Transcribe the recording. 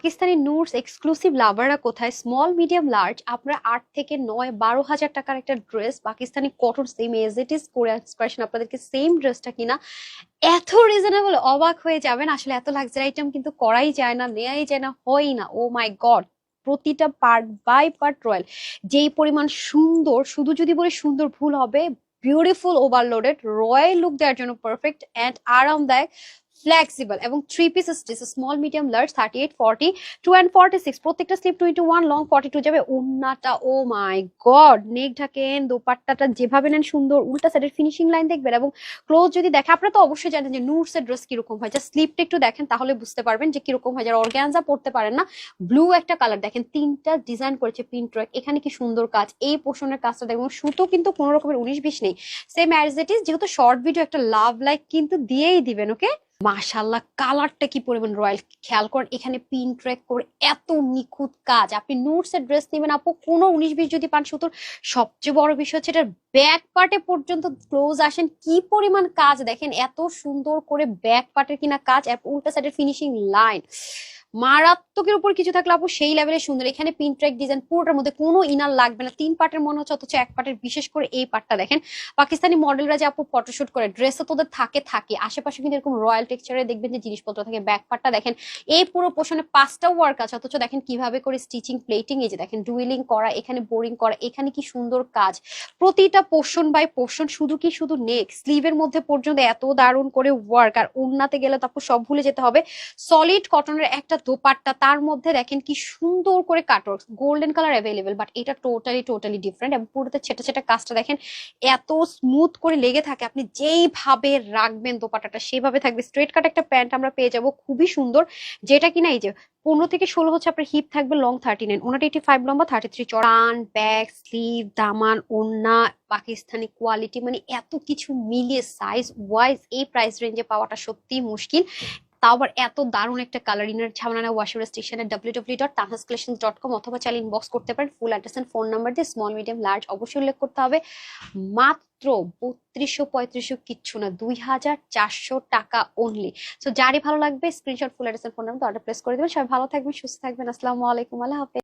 Pakistani নুটস exclusive লাভাররা কোথায়? Small medium large আপনারা আট থেকে নয়, বারো হাজার টাকার একটা dress Pakistani cotton same as it is করে এক্সপ্রেশন আপনাদেরকে সেম ড্রেসটা কিনা। এত রিজনেবল অবাক হয়ে যাবেন। আসলে এত লাক্সারি আইটেম কিন্তু করাই যায় না, নেয়াই যায় না হয় না। ও মাই গড প্রতিটা পার্ট বাই পার্ট রয়্যাল যেই পরিমাণ সুন্দর, শুধু যদি বলে সুন্দর ভুল হবে বিউটিফুল ওভারলোডেড রয়্যাল লুক দেওয়ার জন্য পারফেক্ট অ্যান্ড আরামদায়ক। ফ্লেক্সিবল এবং three pieces dress small medium large thirty eight forty two and forty six প্রত্যেকটা slip twenty one long forty two যাবে। উন্নাটা ও মাই গড নেক ঢাকেন, দোপাট্টাটা যেভাবে নেন সুন্দর, উল্টা সাইডের ফিনিশিং লাইন দেখবেন এবং ক্লোজ যদি দেখে, আপনারা তো অবশ্যই জানেন যে নুটস এর ড্রেস কীরকম হয়। যা স্লিপটা একটু দেখেন, তাহলে বুঝতে পারবেন যে কীরকম হয়। যারা অর্গ্যানজা পড়তে পারেন না ব্লু একটা কালার দেখেন, তিনটা ডিজাইন করেছে পিন ট্র্যাক এখানে কি সুন্দর কাজ। এই পোষণের কাজটা দেখবেন সুতো কিন্তু কোনো রকমের উনিশ বিশ নেই। সেম অ্যাজ ইট ইজ যেহেতু শর্ট ভিডিও একটা লাভ লাইক কিন্তু দিয়েই দিবেন ওকে মাশাল্লাহ কালারটা কি পরিমাণ রয়্যাল? খেয়াল করেন, এখানে পিন ট্র্যাক করে এত নিখুঁত কাজ। আপনি নোটস এর ড্রেস নেবেন আপু, কোনো উনিশ বিশ যদি পান সুতোর সবচেয়ে বড় বিষয় হচ্ছে এটার ব্যাক পার্টে পর্যন্ত ক্লোজ আসেন, কি পরিমাণ কাজ দেখেন, এত সুন্দর করে ব্যাক পার্টের কিনা কাজ উল্টা সাইডের ফিনিশিং লাইন মারাত্মকের উপর কিছু থাকলে আপু সেই লেভেলে সুন্দর। এখানে পিন ডিজাইন পুরোটার মধ্যে কোনো ইনার লাগবে না। তিন পার্টের মনে হচ্ছে, অথচ এক পার্টের বিশেষ করে এই পার্টটা দেখেন। পাকিস্তানি মডেলরা যে আপু ফটোশুট করে ড্রেসও তোদের থাকে থাকে। আশেপাশে কিন্তু এরকম রয়্যাল টেক্সচারে দেখবেন যে জিনিসপত্র থাকে ব্যাক পার্টটা দেখেন। এই পুরো পোষণে পাঁচটা ওয়ার্ক আছে, অথচ দেখেন কীভাবে করে স্টিচিং প্লেটিং এই যে দেখেন ডুইলিং করা, এখানে বোরিং করা, এখানে কি সুন্দর কাজ। প্রতিটা পোর্শন বাই পোর্শন শুধু কি শুধু নেক স্লিভের মধ্যে পর্যন্ত এত দারুণ করে ওয়ার্ক আর উন্নাতে গেলে তো আপু সব ভুলে যেতে হবে। সলিড কটনের একটা দোপাট্টা তার মধ্যে দেখেন কি সুন্দর করে cutwork golden colour available but এটা টোটালি টোটালি ডিফারেন্ট এবং পুরোতে ছেটা ছেটা কাজটা দেখেন এত স্মুথ করে লেগে থাকে। আপনি যেইভাবে রাখবেন দোপাট্টাটা, সেভাবে থাকবে। স্ট্রেট কাট একটা প্যান্ট আমরা পেয়ে যাব, খুবই সুন্দর, যেটা কিনা এই যে পনেরো থেকে ষোলো হচ্ছে আপনার হিপ থাকবে লং থার্টি নাইন ওনার এইটি ফাইভ লম্বা থার্টি থ্রি চড়ান ব্যাগ স্লিভ দামান ওন্না পাকিস্তানি কোয়ালিটি মানে এত কিছু মিলিয়ে সাইজ ওয়াইজ এই প্রাইস রেঞ্জে পাওয়াটা সত্যিই মুশকিল। তাও আবার এত দারুণ একটা কালার ইনার ঝামেলা ওয়াশিং স্টেশনের W W dot Tahas collection dot com অথবা চাইলে ইনবক্স করতে পারেন। Full address and phone number দিয়ে স্মল মিডিয়াম লার্জ অবশ্যই উল্লেখ করতে হবে। মাত্র বত্রিশশো পঁয়ত্রিশশো কিচ্ছু না, দুই হাজার চারশো টাকা অনলি সো যারই ভালো লাগবে screenshot full address and phone number order press করে দেবেন। সবাই ভালো থাকবেন, সুস্থ থাকবেন। আসসালামু আলাইকুম, আল্লাহ হাফেজ।